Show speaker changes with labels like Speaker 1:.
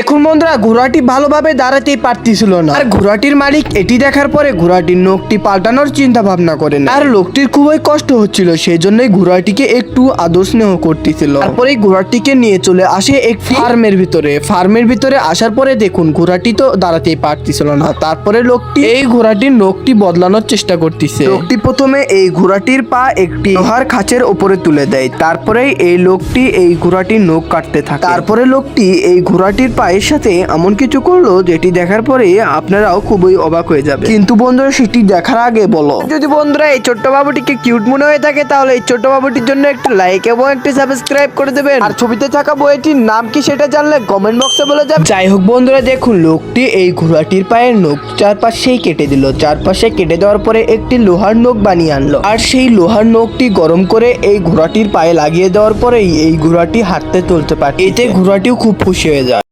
Speaker 1: এখন বন্ধুরা, ঘোড়াটি ভালোভাবে দাঁড়াতেই পারতেছিল না। আর ঘোড়াটির মালিক এটি দেখার পরে ঘোড়াটির নখটি পাল্টানোর চিন্তা ভাবনা করেন। আর লোকটির খুবই কষ্ট হচ্ছিল সেই জন্যই ঘোড়াটিকে একটু আদর স্নেহ করতেছিল। তারপরে ঘোড়াটিকে নিয়ে চলে আসে এক ফার্মের ভিতরে। ফার্মের ভিতরে আসার পরে দেখুন, ঘোড়াটি তো দাঁড়াতেই পারতেছিল না। তারপরে লোকটি এই ঘোড়াটির নখটি বদলানোর চেষ্টা করতেছে। লোকটি প্রথমে এই ঘোড়াটির পা একটি লোহার খাঁচের উপরে তুলে দেয়। তারপরে এই লোকটি এই ঘোড়াটির নখ কাটতে থাকে। তারপরে লোকটি এই ঘোড়াটির পায়ের সাথে এমন কিছু করল যেটি দেখার পরে আপনারাও খুবই অবাক হয়ে যাবে কিন্তু বন্ধুরা সেটি দেখার আগে বলো। যদি বন্ধুরা এই ছোট্ট বাবুটিকে কিউট মনে হয়ে থাকে তাহলে এই ছোট্ট বাবুটির জন্য একটু লাইক এবং একটি সাবস্ক্রাইব করে দেবেন। আর ছবিতে থাকা বইটির নাম কি সেটা জানলে কমেন্ট বক্সে বলে যাবে। যাই হোক বন্ধুরা দেখুন লোকটি এই ঘোড়াটির পায়ের নখ চারপাশেই কেটে দিল। চারপাশে কেটে দেওয়ার পরে একটি লোহার নখ বানিয়ে আনলো। আর সেই লোহার নখটি গরম করে এই ঘোড়াটির পায়ে লাগিয়ে দেওয়ার পরেই এই ঘোড়াটি হাঁটতে চলতে পারে। এতে ঘোড়াটিও খুব খুশি হয়ে যায়।